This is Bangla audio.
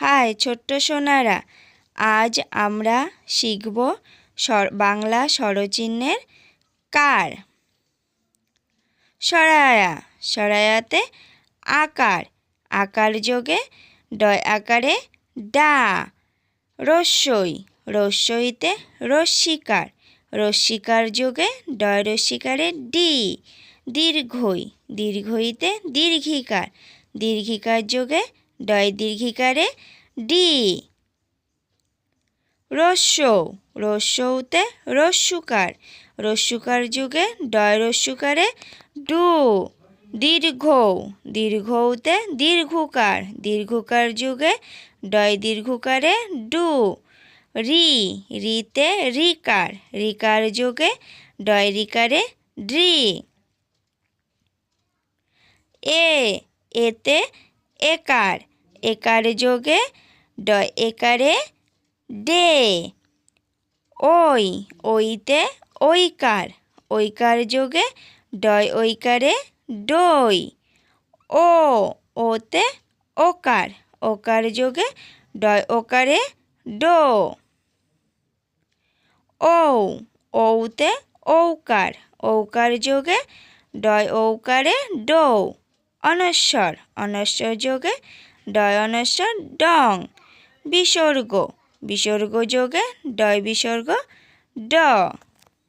হাই ছোট্ট সোনারা, আজ আমরা শিখব বাংলা স্বরচিহ্নের কার। সরায়া, সরায়াতে আকার আকার যোগে ডয় আকারে ডা। রস্যই, রস্যইতে রস্যিকার রস্যিকার যোগে ডয় রস্যিকারে ডি। দীর্ঘই, দীর্ঘইতে দীর্ঘিকার দীর্ঘিকার যোগে ডয় দীর্ঘিকারে ডি। রস্য রস্যৌতে রস্যুকার রস্যুকার যুগে ডয় রস্যুকারে ডু। দীর্ঘ দীর্ঘৌতে দীর্ঘকার দীর্ঘকার যুগে ডয় দীর্ঘকারে ডু। রি, রিতে রিকার রিকার যুগে ডয় রিকারে ড্রি। এ, এতে একার একার যোগে, ডয় একারে ডে। ওই, ওইতে ওইকার ওইকার যোগে, ডয় ওইকারে ডই। ও, ওতে ওকার। ওকার যোগে, ডয় ওকারে ডো। ও ঔতে ঔকার। ঔকার যোগে, ডয় ঔকারে ডো। অনস্বর অনস্বর যোগে ডয় অনস্বর ডং। বিসর্গ। বিসর্গ যোগে ডয় বিসর্গ ড।